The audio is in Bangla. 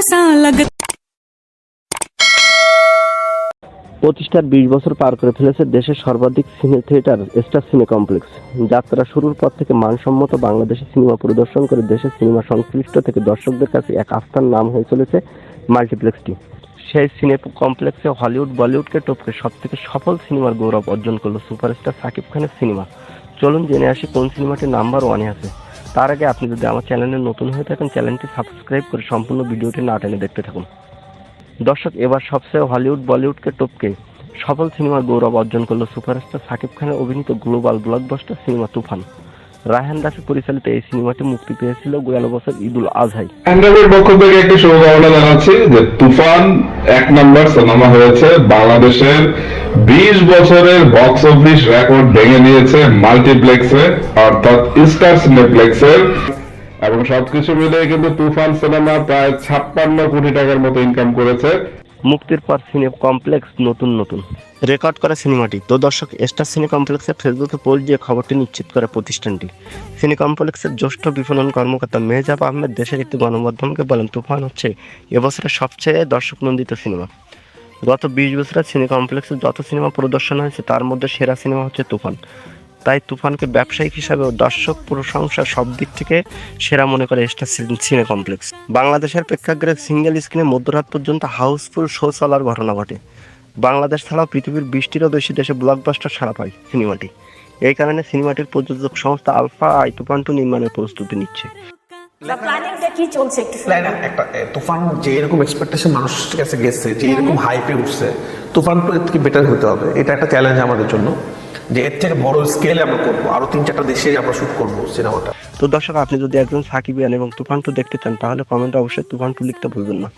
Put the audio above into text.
सा लगता প্রতিষ্ঠার বিশ বছর পার করে ফেলেছে দেশের সর্বাধিক সিনে থিয়েটার স্টার সিনে কমপ্লেক্স যাত্রা শুরুর পর থেকে মানসম্মত বাংলাদেশি সিনেমা পরিদর্শন করে দেশের সিনেমা সংশ্লিষ্ট থেকে দর্শকদের কাছে এক আস্থার নাম হয়ে চলেছে মাল্টিপ্লেক্সটি সেই সিনে কমপ্লেক্সে হলিউড বলিউডকে টপকে সব থেকে সফল সিনেমার গৌরব অর্জন করলো সুপারস্টার সাকিব খানের সিনেমা চলুন জেনে আসি কোন সিনেমাটি নাম্বার ওয়ানে আছে তার আগে আপনি যদি আমার চ্যানেলে নতুন হয়ে থাকেন, চ্যানেলটি সাবস্ক্রাইব করে সম্পূর্ণ ভিডিওটি না টেনে দেখতে থাকুন। দর্শক, এবার সবচেয়ে হলিউড, বলিউডকে টপকে সফল সিনেমার গৌরব অর্জন করল সুপারস্টার সাকিব খানের অভিনীত global blockbuster cinema Toofan. Raihan দাসের পরিচালিত এই সিনেমাটি মুক্তি পেয়েছিল গেল বছর ঈদুল আজহাই পক্ষ থেকে একটি শুভকামনা জানাচ্ছি যে তুফান এক নম্বর সিনেমা হয়েছে। বাংলাদেশের বিশ বছরের বক্স অফিস রেকর্ড ভেঙে নিয়েছে মাল্টিপ্লেক্সে, অর্থাৎ স্টার সিনেপ্লেক্সের। এবং সবকিছু মিলে কিন্তু তুফান সিনেমা প্রায় ছাপ্পান্ন কোটি টাকার মতো ইনকাম করেছে। মুক্তির পর সিনে কমপ্লেক্স নতুন নতুন। রেকর্ড করা সিনেমাটি। তো দর্শক, স্টার সিনে কমপ্লেক্সের ফেসবুকে পোস্ট দিয়ে খবরটি নিশ্চিত করে প্রতিষ্ঠানটি। সিনে কমপ্লেক্সের জ্যেষ্ঠ বিপণন কর্মকর্তা মেহজাব আহমেদ দেশের একটি গণমাধ্যমকে বলেন, তুফান হচ্ছে এবছরের সবচেয়ে দর্শক নন্দিত সিনেমা। গত বিশ বছরের সিনে কমপ্লেক্সে যত সিনেমা প্রদর্শন হয়েছে, তার মধ্যে সেরা সিনেমা হচ্ছে তুফান। তাই তুফানকে ব্যবসায়িক হিসাবে ও দর্শক প্রশংসা সব দিক থেকে সেরা মনে করে স্টার সিনে কমপ্লেক্স। বাংলাদেশের প্রেক্ষাগৃহে সিঙ্গেল স্ক্রিনে মধ্যরাত পর্যন্ত হাউসফুল শো চলার ঘটনা ঘটে। বাংলাদেশ ছাড়াও পৃথিবীর বিশটিরও বেশি দেশে ব্লকবাস্টার সাড়া পায় সিনেমাটি। এই কারণে সিনেমাটির প্রযোজক সংস্থা আলফা আই তুফান টু নির্মাণের প্রস্তুতি নিচ্ছে। একটা তুফান যে এরকম এক্সপেকটেশন মানুষের কাছে গেছে যে এরকম হাইপে উঠছে তুফান তো বেটার হতে হবে। এটা একটা চ্যালেঞ্জ আমাদের জন্য। যে এর থেকে বড় স্কেলে আমরা করব। আরও তিন চারটা দেশে আমরা শুট করব সিনেমাটা তো দর্শক, আপনি যদি একজন সাকিবিয়ান এবং তুফান টু দেখতে চান, তাহলে কমেন্টে অবশ্যই তুফান টু লিখতে ভুলবেন না।